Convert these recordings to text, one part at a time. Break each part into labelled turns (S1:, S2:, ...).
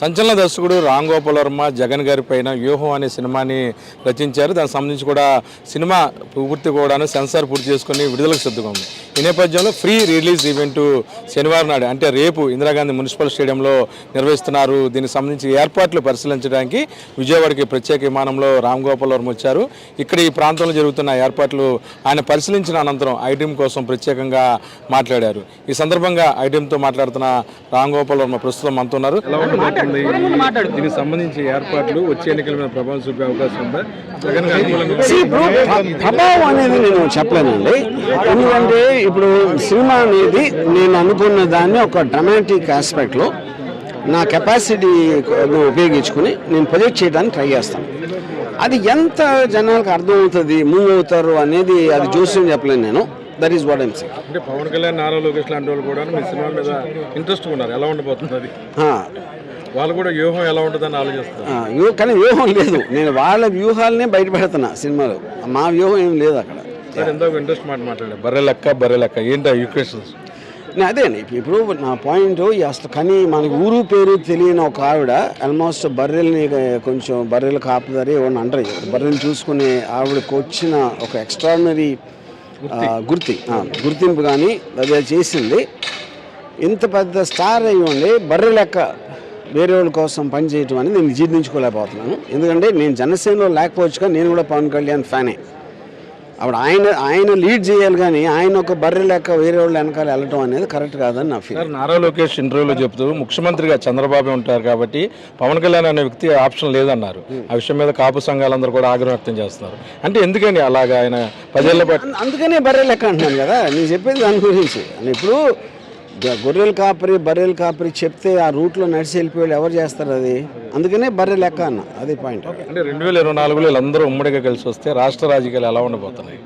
S1: సంచలన దర్శకుడు రామ్ గోపాల్ వర్మ జగన్ గారి పైన వ్యూహం అనే సినిమాని రచించారు. దానికి సంబంధించి కూడా సినిమా పూర్తి కూడా సెన్సార్ పూర్తి చేసుకుని విడుదలకు సిద్ధంగా ఉంది. ఈ నేపథ్యంలో ఫ్రీ రిలీజ్ ఈవెంట్ శనివారం నాడు అంటే రేపు ఇందిరాగాంధీ మున్సిపల్ స్టేడియంలో నిర్వహిస్తున్నారు. దీనికి సంబంధించి ఏర్పాట్లు పరిశీలించడానికి విజయవాడకి ప్రత్యేక విమానంలో రామ్ గోపాల్ వర్మ వచ్చారు. ఇక్కడ ఈ ప్రాంతంలో జరుగుతున్న ఏర్పాట్లు ఆయన పరిశీలించిన అనంతరం ఐటీఎం కోసం ప్రత్యేకంగా మాట్లాడారు. ఈ సందర్భంగా ఐటీఎంతో మాట్లాడుతున్న రామ్ గోపాల్ వర్మ ప్రస్తుతం మనతో ఉన్నారు? ఉండబోతుంది దీనికి సంబంధించి ఏర్పాట్లు వచ్చే ఎన్నికల మీద ప్రభావం చూపే అవకాశం ఉందా? జగన్
S2: ప్రభావం అనేది నేను చెప్పలేనండి ఎందుకంటే ఇప్పుడు సినిమా అనేది నేను అనుకున్న దాన్ని ఒక డ్రమాటిక్ ఆస్పెక్ట్లో నా కెపాసిటీ ఉపయోగించుకుని నేను ప్రొజెక్ట్ చేయడానికి ట్రై చేస్తాను. అది ఎంత జనాలకు అర్థమవుతుంది మూవ్ అవుతారు అనేది అది చూసి చెప్పలేను నేను. That is what I'm saying
S1: అంటే పవన్ కళ్యాణ్ నారా లోకేష్ లాంటి వాళ్ళు కూడా మీ సినిమా మీద ఇంట్రెస్ట్ ఉన్నారు. ఎలా ఉండబోతుంది అది? వాళ్ళు కూడా వ్యూహం ఎలా ఉంటుందని ఆలోచిస్తారు
S2: కానీ వ్యూహం లేదు. నేను వాళ్ళ వ్యూహాలనే బయట పెడుతున్నా సినిమాలో. మా వ్యూహం ఏం లేదు అక్కడ.
S1: ఎంతో ఇంట్రెస్ట్ మాట మాట్లాడారు. బర్రె లెక్క బర్రె లెక్క. ఏంటి ఈక్వేషన్స్
S2: అదే ఇప్పుడు నా పాయింట్ అసలు కానీ మనకి ఊరు పేరు తెలియని ఒక ఆవిడ ఆల్మోస్ట్ బర్రెల్ని కొంచెం బర్రెలు కాపుదారి ఏమన్నా అంటారు. బర్రెలు చూసుకునే ఆవిడకి వచ్చిన ఒక ఎక్స్ట్రాడినరీ గుర్తి. ఆ, గుర్తింపు కానీ అదే చేసింది. ఇంత పెద్ద స్టార్ అయ్యి ఉండి బర్రె లెక్క వేరే వాళ్ళ కోసం పనిచేయటం అనేది నేను జీర్ణించుకోలేకపోతున్నాను. ఎందుకంటే నేను జనసేనలో లేకపోవచ్చుగా నేను కూడా పవన్ కళ్యాణ్ ఫ్యానే. అప్పుడు ఆయన ఆయన లీడ్ చేయాలి కానీ ఆయన ఒక బర్రె లెక్క వేరే వాళ్ళు వెనకాల వెళ్ళటం అనేది కరెక్ట్ కాదని నా ఫీల్
S1: నారా లోకేష్ ఇంటర్వ్యూలో చెప్తూ ముఖ్యమంత్రిగా చంద్రబాబు ఉంటారు కాబట్టి పవన్ కళ్యాణ్ అనే వ్యక్తి ఆప్షన్ లేదన్నారు. ఆ విషయం మీద కాపు సంఘాలందరూ కూడా ఆగ్రహం వ్యక్తం చేస్తున్నారు. అంటే ఎందుకని అలాగా ఆయన
S2: అం- అందుకనే బర్రె లెక్క అంటున్నాను కదా. నేను చెప్పేది దాని గురించి. ఇప్పుడు గొర్రెల కాపరి బర్రెల కాపరి చెప్తే ఆ రూట్లో నడిచి వెళ్ళిపోయి ఎవరు చేస్తారు అది? అందుకనే బర్రె లెక్క అన్న అది పాయింట్
S1: అంటే రెండు వేల ఇరవై నాలుగులో వీళ్ళందరూ ఉమ్మడిగా కలిసి వస్తే రాష్ట్ర రాజకీయాలు ఎలా ఉండబోతున్నాయి?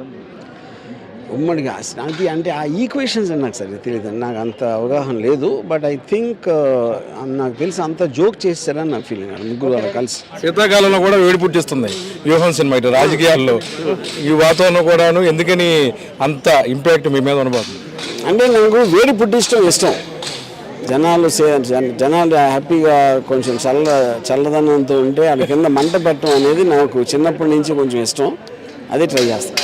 S2: ఉమ్మడిగా అది అంటే ఆ ఈక్వేషన్స్ నాకు సరిగ్గా తెలియదు నాకు అంత అవగాహన లేదు బట్ ఐ థింక్ నాకు తెలిసి అంత జోక్ చేస్తారని నా ఫీలింగ్ ముగ్గురు వాళ్ళు కలిసి.
S1: శీతాకాలంలో కూడా వేడి పుట్టిస్తుంది. వ్యూహం సినిమా ఇటు రాజకీయాల్లో. ఈ వాతావరణం కూడాను ఎందుకని అంత ఇంపాక్ట్ మీ మీద ఉండబోతుంది?
S2: అంటే నాకు వేడి పుట్టించడం ఇష్టం జనాలు జనాలు హ్యాపీగా కొంచెం చల్ల చల్లదనంతో ఉంటే అది కింద మంట పెట్టడం అనేది నాకు చిన్నప్పటి నుంచి కొంచెం ఇష్టం. అది ట్రై చేస్తాను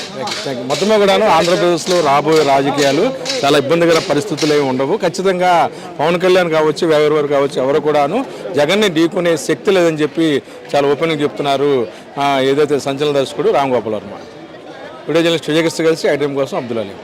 S1: మొత్తమే కూడాను ఆంధ్రప్రదేశ్లో రాబోయే రాజకీయాలు చాలా ఇబ్బందికర పరిస్థితులు ఏమి ఉండవు. ఖచ్చితంగా పవన్ కళ్యాణ్ కావచ్చు ఎవరెవరు కావచ్చు ఎవరు కూడాను జగన్ని ఢీకొనే శక్తి లేదని చెప్పి చాలా ఓపెన్గా చెప్తున్నారు ఏదైతే సంచలన దర్శకుడు రామ్ గోపాల్ వర్మ. వీడియో జర్నలిస్ట్ విజయకృష్ణ కలిసి ఐటమ్ కోసం అబ్దుల్ అలీ.